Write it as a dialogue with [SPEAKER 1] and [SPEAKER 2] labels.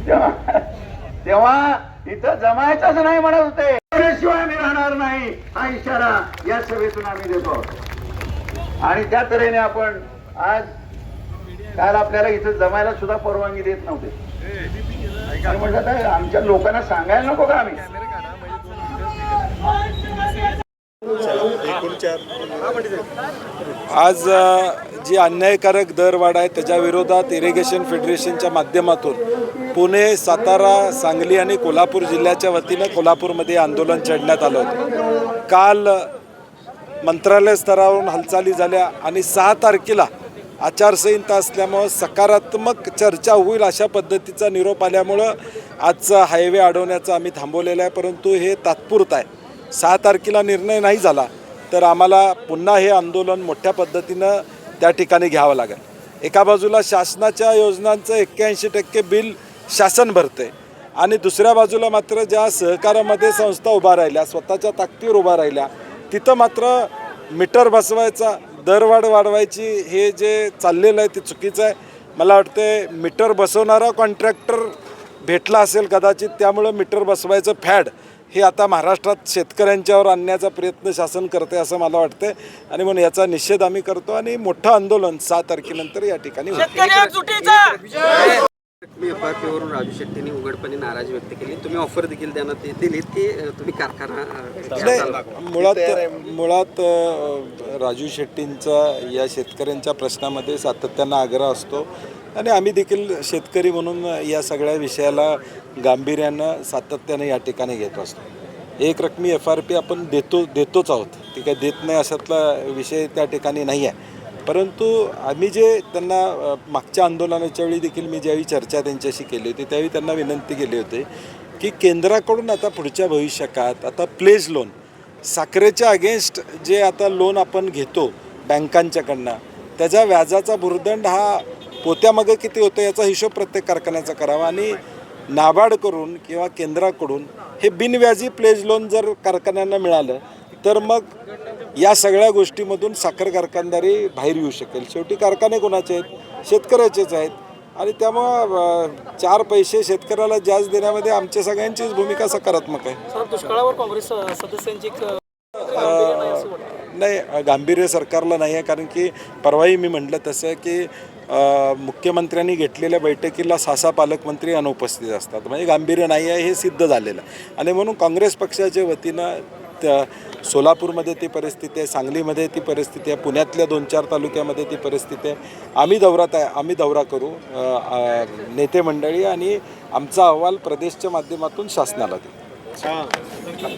[SPEAKER 1] तेव्हा इथं जमायचंच नाही म्हणत होते. त्याशिवाय आम्ही राहणार नाही. हा इशारा या सभेतून आम्ही देतो. आहोत. आणि त्या तऱ्हेने आपण आज काल आपल्याला इथं जमायला सुद्धा परवानगी देत नव्हते. म्हटलं आमच्या लोकांना सांगायला नको का आम्ही?
[SPEAKER 2] आज जी अन्यायकारक दरवाढ आहे त्याच्या विरोधात इरिगेशन फेडरेशनच्या माध्यमातून पुणे सातारा सांगली आणि कोल्हापूर जिल्ह्याच्या वतीनं कोल्हापूरमध्ये आंदोलन छेडण्यात आलं होतं. काल मंत्रालय स्तरावरून हालचाली झाल्या आणि सहा तारखेला आचारसंहिता असल्यामुळं सकारात्मक चर्चा होईल अशा पद्धतीचा निरोप आल्यामुळं आजचा हायवे अडवण्याचा आम्ही थांबवलेलं आहे परंतु हे तात्पुरतं आहे. सहा तारखेला निर्णय नाही झाला तर आम्हाला पुन्हा हे आंदोलन मोठ्या पद्धतीनं त्या ठिकाणी घ्यावं लागेल. एका बाजूला शासनाच्या योजनांचं एक्क्याऐंशी टक्के बिल शासन भरते आणि दुसऱ्या बाजूला मात्र ज्या सहकारामध्ये संस्था उभा राहिल्या स्वतःच्या ताकदीवर उभा राहिल्या तिथं मात्र मीटर बसवायचा दरवाढ वाढवायची हे जे चाललेलं आहे ते चुकीचं आहे. मला वाटतं मीटर बसवणारा कॉन्ट्रॅक्टर भेटला असेल कदाचित त्यामुळं मीटर बसवायचं फॅड. हे आता महाराष्ट्रात शेतकऱ्यांच्यावर आणण्याचा प्रयत्न शासन करते असं मला वाटतं आणि म्हणून याचा निषेध आम्ही करतो आणि मोठं आंदोलन सहा तारखेनंतर या ठिकाणी होईल.
[SPEAKER 3] मी एफ आर पीवरून राजू शेट्टींनी उघडपणे नाराजी व्यक्त केली. तुम्ही ऑफर देखील त्यांना ते दिलीत की तुम्ही कारखाना
[SPEAKER 2] मुळात मुळात राजू शेट्टींचा या शेतकऱ्यांच्या प्रश्नामध्ये सातत्यानं आग्रह असतो. आणि आम्ही देखील शेतकरी म्हणून या सगळ्या विषयाला गांभीर्यानं सातत्यानं या ठिकाणी घेत असतो. एक रकमी एफ आर पी आपण देतो देतोच आहोत. ती काय देत नाही अशातला विषय त्या ठिकाणी नाही आहे. परंतु आम्ही जे त्यांना मागच्या आंदोलनाच्या वेळी देखील मी ज्यावेळी चर्चा त्यांच्याशी केली होती त्यावेळी त्यांना विनंती केली होती की केंद्राकडून आता पुढच्या भविष्यकाळात आता प्लेज लोन साखरेच्या अगेन्स्ट जे आता लोन आपण घेतो बँकांच्याकडनं त्याचा व्याजाचा भुर्दंड हा पोत्यामागं किती होतं याचा हिशोब प्रत्येक कारखान्याचा करावा आणि नाबार्डकडून किंवा केंद्राकडून हे बिनव्याजी प्लेज लोन जर कारखान्यांना मिळालं तर मग या सगळ्या गोष्टीमधून साखर कारखानदारी बाहेर येऊ शकेल. शेवटी कारखाने कोणाचे आहेत? शेतकऱ्याचेच आहेत. आणि त्यामुळं चार पैसे शेतकऱ्याला जास्त देण्यामध्ये आमच्या सगळ्यांचीच भूमिका सकारात्मक आहे.
[SPEAKER 4] सर दुष्काळावर काँग्रेस सदस्यांची एक, अ, गांभीर्य नाही असं वाटतं.
[SPEAKER 2] नाही गांभीर्य सरकारला नाही आहे कारण की परवाही मी म्हटलं तसं की मुख्यमंत्र्यांनी घेतलेल्या बैठकीला सासा पालकमंत्री अनुपस्थित असतात. म्हणजे गांभीर्य नाही आहे हे सिद्ध झालेलं आणि म्हणून काँग्रेस पक्षाच्या वतीनं त्या सोलापूरमध्ये ती परिस्थिती आहे सांगलीमध्ये ती परिस्थिती आहे पुण्यातल्या दोन चार तालुक्यामध्ये ती परिस्थिती आहे. आम्ही दौरात आहे आम्ही दौरा करू नेते मंडळी आणि आमचा अहवाल प्रदेशच्या माध्यमातून शासनाला देऊ.